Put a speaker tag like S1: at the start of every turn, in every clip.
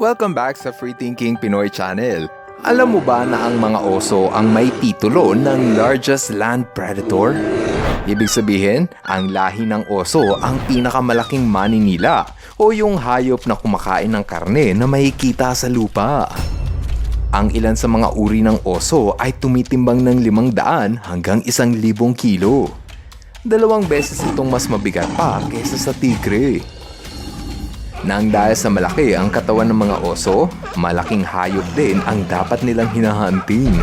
S1: Welcome back sa Free Thinking Pinoy Channel. Alam mo ba na ang mga oso ang may titulo ng largest land predator? Ibig sabihin, ang lahi ng oso ang pinakamalaking maninila o yung hayop na kumakain ng karne na makikita sa lupa. Ang ilan sa mga uri ng oso ay tumitimbang ng 500 hanggang 1,000 kilo. Dalawang beses itong mas mabigat pa kaysa sa tigre. Nang dahil sa malaki ang katawan ng mga oso, malaking hayop din ang dapat nilang hinahanting.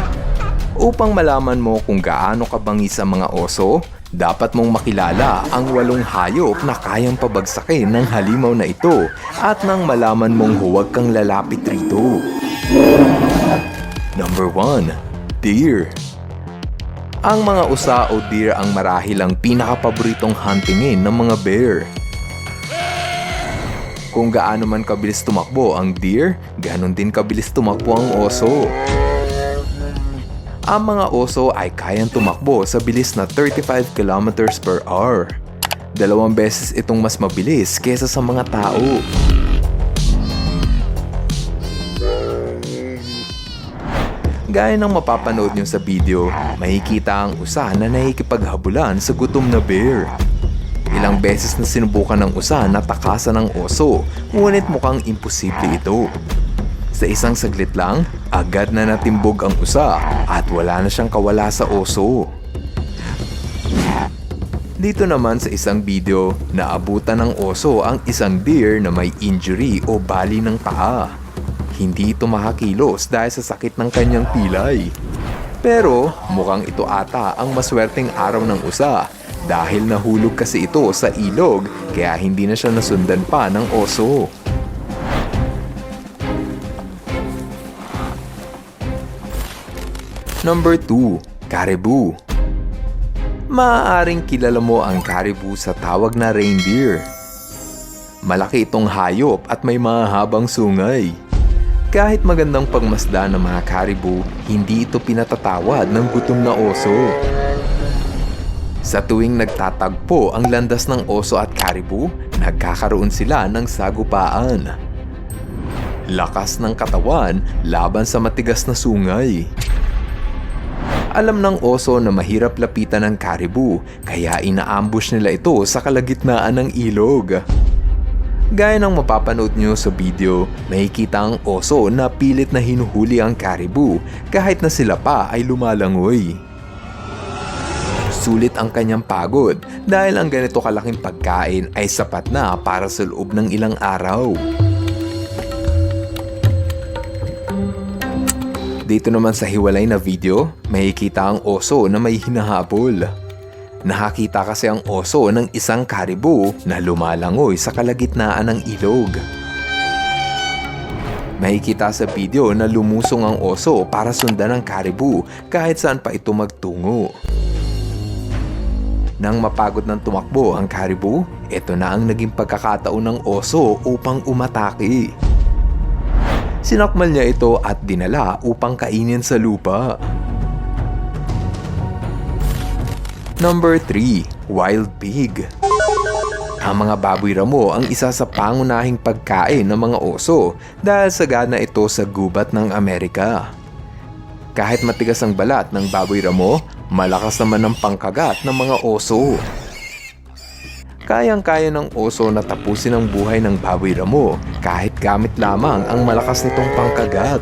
S1: Upang malaman mo kung gaano kabangis ang mga oso, dapat mong makilala ang walong hayop na kayang pabagsakin ng halimaw na ito at nang malaman mong huwag kang lalapit rito. Number 1. Deer Ang mga usa o deer ang marahil ang pinakapaboritong huntingin ng mga bear. Kung gaano man kabilis tumakbo ang deer, ganon din kabilis tumakbo ang oso. Ang mga oso ay kayang tumakbo sa bilis na 35 kilometers per hour. Dalawang beses itong mas mabilis kesa sa mga tao. Gaya ng mapapanood nyo sa video, makikita ang usa na nakikipaghabulan sa gutom na bear. Ilang beses na sinubukan ng usa na takasan ng oso, ngunit mukhang imposible ito. Sa isang saglit lang, agad na natimbog ang usa at wala na siyang kawala sa oso. Dito naman sa isang video, naabutan ng oso ang isang deer na may injury o bali ng paa. Hindi ito makakilos dahil sa sakit ng kanyang pilay. Pero mukhang ito ata ang maswerteng araw ng usa dahil nahulog kasi ito sa ilog kaya hindi na siya nasundan pa ng oso. Number 2. Caribou Maaaring kilala mo ang caribou sa tawag na reindeer. Malaki itong hayop at may mahabang sungay. Kahit magandang pagmasda ng mga caribou, hindi ito pinatatawad ng gutom na oso. Sa tuwing nagtatagpo ang landas ng oso at caribou, nagkakaroon sila ng sagupaan. Lakas ng katawan laban sa matigas na sungay. Alam ng oso na mahirap lapitan ng caribou, kaya inaambush nila ito sa kalagitnaan ng ilog. Gaya ng mapapanood nyo sa video, makikita ang oso na pilit na hinuhuli ang caribou kahit na sila pa ay lumalangoy. Sulit ang kanyang pagod dahil ang ganito kalaking pagkain ay sapat na para sa loob ng ilang araw. Dito naman sa hiwalay na video, makikita ang oso na may hinahabol. Nakakita kasi ang oso ng isang caribou na lumalangoy sa kalagitnaan ng ilog. Makikita sa video na lumusong ang oso para sundan ang caribou kahit saan pa ito magtungo. Nang mapagod ng tumakbo ang caribou, ito na ang naging pagkakataon ng oso upang umatake. Sinakmal niya ito at dinala upang kainin sa lupa. Number 3. Wild Pig Ang mga baboy ramo ang isa sa pangunahing pagkain ng mga oso dahil sagana ito sa gubat ng Amerika. Kahit matigas ang balat ng baboy ramo, malakas naman ang pangkagat ng mga oso. Kayang-kaya ng oso na tapusin ang buhay ng baboy ramo kahit gamit lamang ang malakas nitong pangkagat.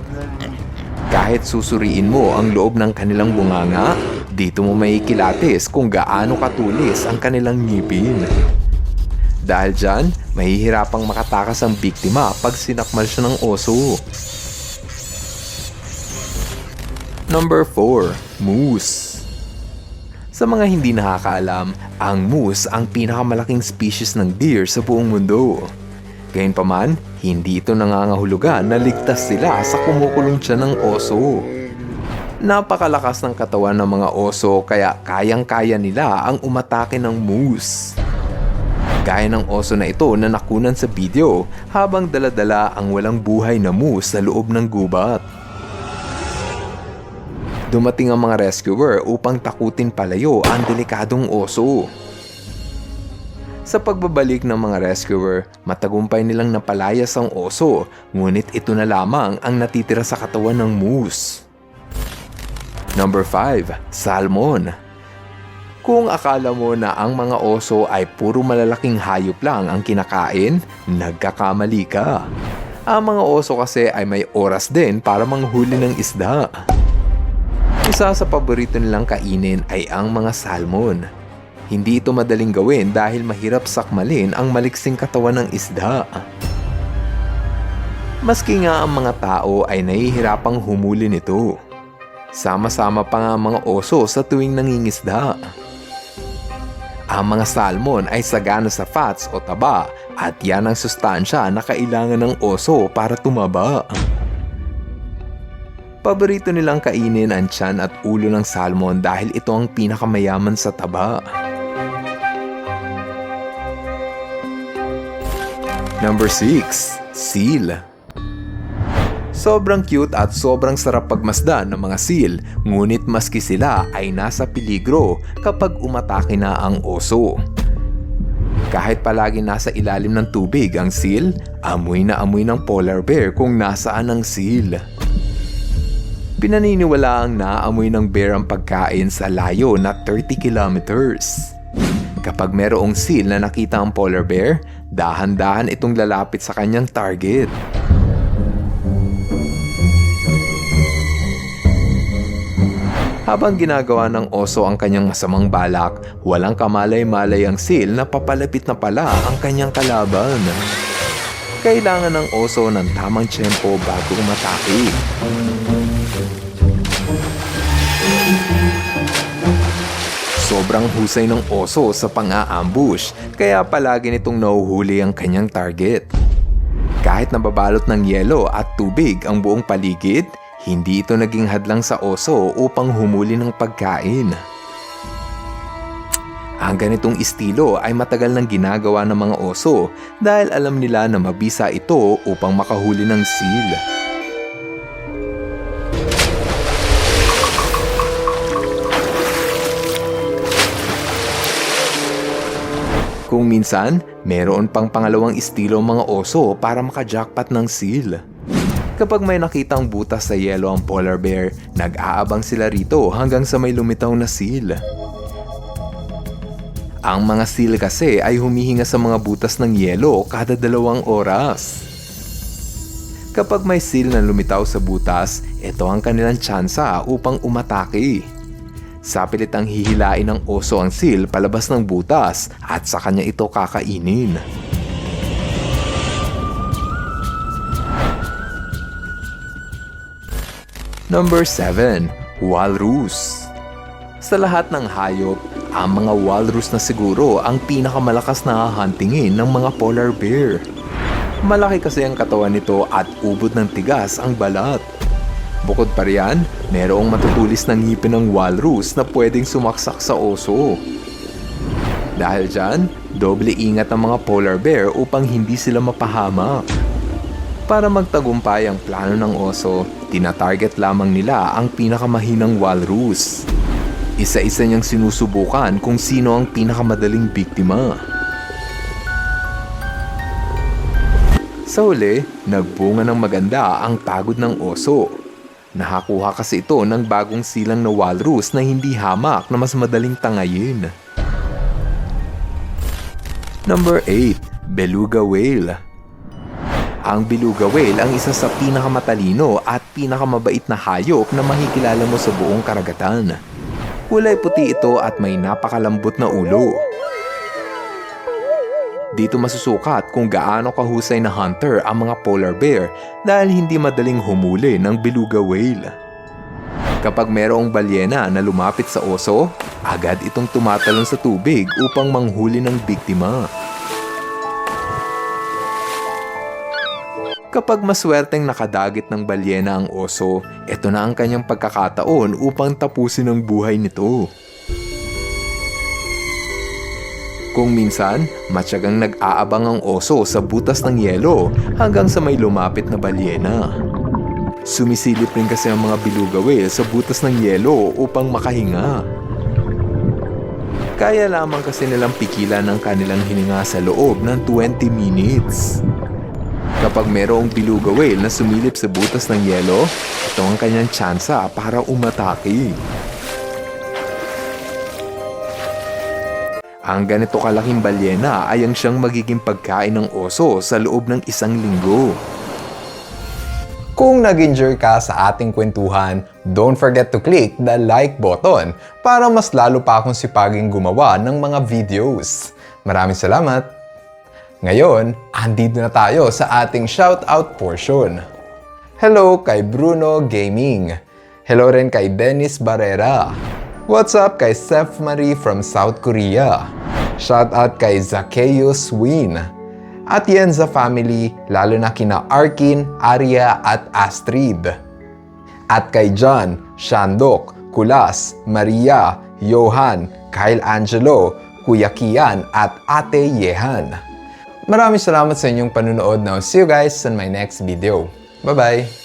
S1: Kahit susuriin mo ang loob ng kanilang bunganga, dito mo may kilatis kung gaano katulis ang kanilang ngipin. Dahil dyan, mahihirapang makatakas ang biktima pag sinakmal siya ng oso. Number 4. Moose Sa mga hindi nakakaalam, ang moose ang pinakamalaking species ng deer sa buong mundo. Gayunpaman, hindi ito nangangahulugan na ligtas sila sa kumukulong tiyan ng oso. Napakalakas ng katawan ng mga oso kaya kayang-kaya nila ang umatake ng moose. Gaya ng oso na ito na nakunan sa video habang daladala ang walang buhay na moose sa loob ng gubat. Dumating ang mga rescuer upang takutin palayo ang delikadong oso. Sa pagbabalik ng mga rescuer, matagumpay nilang napalayas ang oso, ngunit ito na lamang ang natitira sa katawan ng moose. Number 5. Salmon Kung akala mo na ang mga oso ay puro malalaking hayop lang ang kinakain, nagkakamali ka. Ang mga oso kasi ay may oras din para manghuli ng isda. Isa sa paborito nilang kainin ay ang mga salmon. Hindi ito madaling gawin dahil mahirap sakmalin ang maliksing katawan ng isda. Maski nga ang mga tao ay nahihirapang humuli nito. Sama-sama pa nga ang mga oso sa tuwing nangingisda. Ang mga salmon ay sagana sa fats o taba at yan ang sustansya na kailangan ng oso para tumaba. Paborito nilang kainin ang tiyan at ulo ng salmon dahil ito ang pinakamayaman sa taba. Number 6. Seal Sobrang cute at sobrang sarap pagmasdan ng mga seal, ngunit maski sila ay nasa peligro kapag umatake na ang oso. Kahit palagi nasa ilalim ng tubig ang seal, amoy na amoy ng polar bear kung nasaan ang seal. Pinaniniwala ang naamoy ng bear ang pagkain sa layo na 30 kilometers. Kapag merong seal na nakita ang polar bear, dahan-dahan itong lalapit sa kanyang target. Habang ginagawa ng oso ang kanyang masamang balak, walang kamalay-malay ang seal na papalapit na pala ang kanyang kalaban. Kailangan ng oso ng tamang tiyempo bago umatake. Sobrang husay ng oso sa pang-aambush, kaya palagi nitong nahuhuli ang kanyang target. Kahit nababalot ng yelo at tubig ang buong paligid, hindi ito naging hadlang sa oso upang humuli ng pagkain. Ang ganitong estilo ay matagal nang ginagawa ng mga oso dahil alam nila na mabisa ito upang makahuli ng seal. Kung minsan, meron pang pangalawang estilo mga oso para makajackpot ng seal. Kapag may nakitang butas sa yelo ang polar bear, nag-aabang sila rito hanggang sa may lumitaw na seal. Ang mga seal kasi ay humihinga sa mga butas ng yelo kada dalawang oras. Kapag may seal na lumitaw sa butas, ito ang kanilang tsansa upang umatake. Sapilit ang hihilain ng oso ang seal palabas ng butas at sa kanya ito kakainin. Number 7. Walrus Sa lahat ng hayop, ang mga walrus na siguro ang pinakamalakas na hahantingin ng mga polar bear. Malaki kasi ang katawan nito at ubod ng tigas ang balat. Bukod pa riyan, merong matutulis ng ngipin ng walrus na pwedeng sumaksak sa oso. Dahil dyan, doble ingat ang mga polar bear upang hindi sila mapahamak. Para magtagumpay ang plano ng oso, tinatarget lamang nila ang pinakamahinang walrus. Isa-isa niyang sinusubukan kung sino ang pinakamadaling biktima. Sa huli, nagbunga ng maganda ang pagod ng oso. Nakakuha kasi ito ng bagong silang na walrus na hindi hamak na mas madaling tangayin. Number 8. Beluga Whale Ang beluga whale ang isa sa pinakamatalino at pinakamabait na hayop na makikilala mo sa buong karagatan. Kulay puti ito at may napakalambot na ulo. Dito masusukat kung gaano kahusay na hunter ang mga polar bear dahil hindi madaling humuli ng beluga whale. Kapag merong balyena na lumapit sa oso, agad itong tumatalon sa tubig upang manghuli ng biktima. Kapag maswerteng nakadagit ng balyena ang oso, ito na ang kanyang pagkakataon upang tapusin ang buhay nito. Kung minsan, matyagang nag-aabang ang oso sa butas ng yelo hanggang sa may lumapit na balyena. Sumisilip rin kasi ang mga beluga whale sa butas ng yelo upang makahinga. Kaya lamang kasi nilang pikilan ang kanilang hininga sa loob ng 20 minutes. Kapag merong beluga whale na sumilip sa butas ng yelo, ito ang kanyang tsansa para umatake. Ang ganito kalaking balyena ay ang siyang magiging pagkain ng oso sa loob ng isang linggo.
S2: Kung nag-enjoy ka sa ating kwentuhan, don't forget to click the like button para mas lalo pa akong sipaging gumawa ng mga videos. Maraming salamat! Ngayon, andito na tayo sa ating shoutout portion. Hello kay Bruno Gaming. Hello rin kay Dennis Barrera. What's up kay Seth Marie from South Korea. Shoutout kay Zacchaeus Win. At yan sa family, lalo na kina Arkin, Arya at Astrid. At kay John, Shandok, Kulas, Maria, Johan, Kyle Angelo, Kuya Kian at Ate Yehan. Maraming salamat sa inyong panunood now. See you guys on my next video. Bye-bye!